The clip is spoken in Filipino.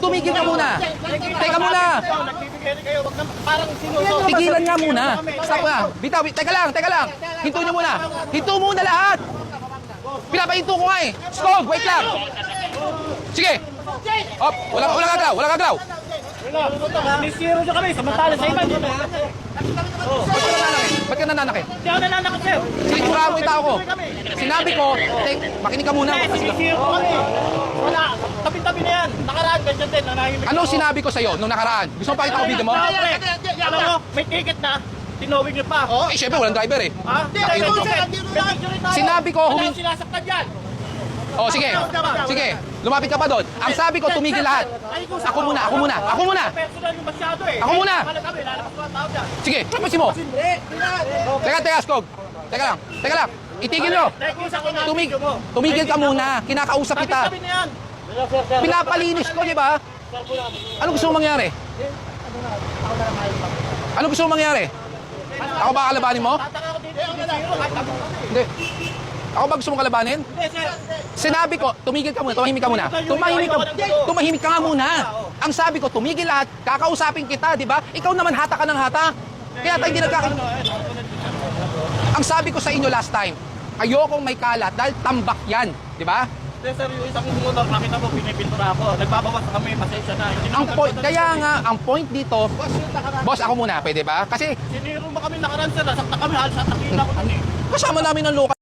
Tumigil ka muna. Teka muna. Tigilan nga muna. Stop nga. Bitaw, bit- teka lang, teka lang. Hinto nyo muna. Hinto muna lahat. Pinapahinto ko nga eh. Skog, wait lang. Sige. Op, wala, wala kagalaw, wala kagalaw. Nisiro nyo kami, samantala sa iba. Hindi Ba't ka nananakit? ako nananakot sir. Sinisura mo yung tao ko. Sinabi ko, makinig ka muna. Sinisiro ko kami. Wala, tabi-tabi na yan. Nakaraan, ganyan din. Nanahimik Ano ako. sinabi ko sa'yo nung nakaraan? Gusto mo pakita ko video mo? Alam mo, may ticket na. Tinawig niyo pa. Eh, syempre, walang driver eh. Ha? Sinabi ko, Wala humin- akong sinasaktan yan. Oh, sige. Sige. Lumapit ka pa doon. Ang sabi ko, tumigil lahat. Ako muna, ako muna, ako muna. Personal yung masyado eh. Ako muna. Wala kami, lalabas ko ang tao dyan. Sige, tapusin mo. Teka, teka, Skog. Teka lang, teka lang. Itigil nyo. Tumig, tumigil ka muna. Kinakausap kita. Pinapalinis ko, di ba? Ano gusto mong mangyari? Ano gusto mong mangyari? Ako ba kalabanin mo? Hindi. Ako ba gusto mong kalabanin? Sinabi ko, tumigil ka muna, tumahimik ka muna. Tumahimik ka, tumahimik ka nga muna. Ang sabi ko, tumigil lahat, kakausapin kita, di ba? Ikaw naman hata ka ng hata. Kaya tayo hindi nagkaka... Ang sabi ko sa inyo last time, ayokong may kalat dahil tambak yan, di ba? Hindi, sir, yung isang motor, nakita mo, pinipintura ako. Nagbabawas na kami, pasensya na. Hindi Ang point, kaya nga, ang point dito, boss, ako muna, pwede ba? Kasi Siniro mo kami nakaraan, sir. Nasakta kami, halos sa takila ko nun eh. kasama namin ng local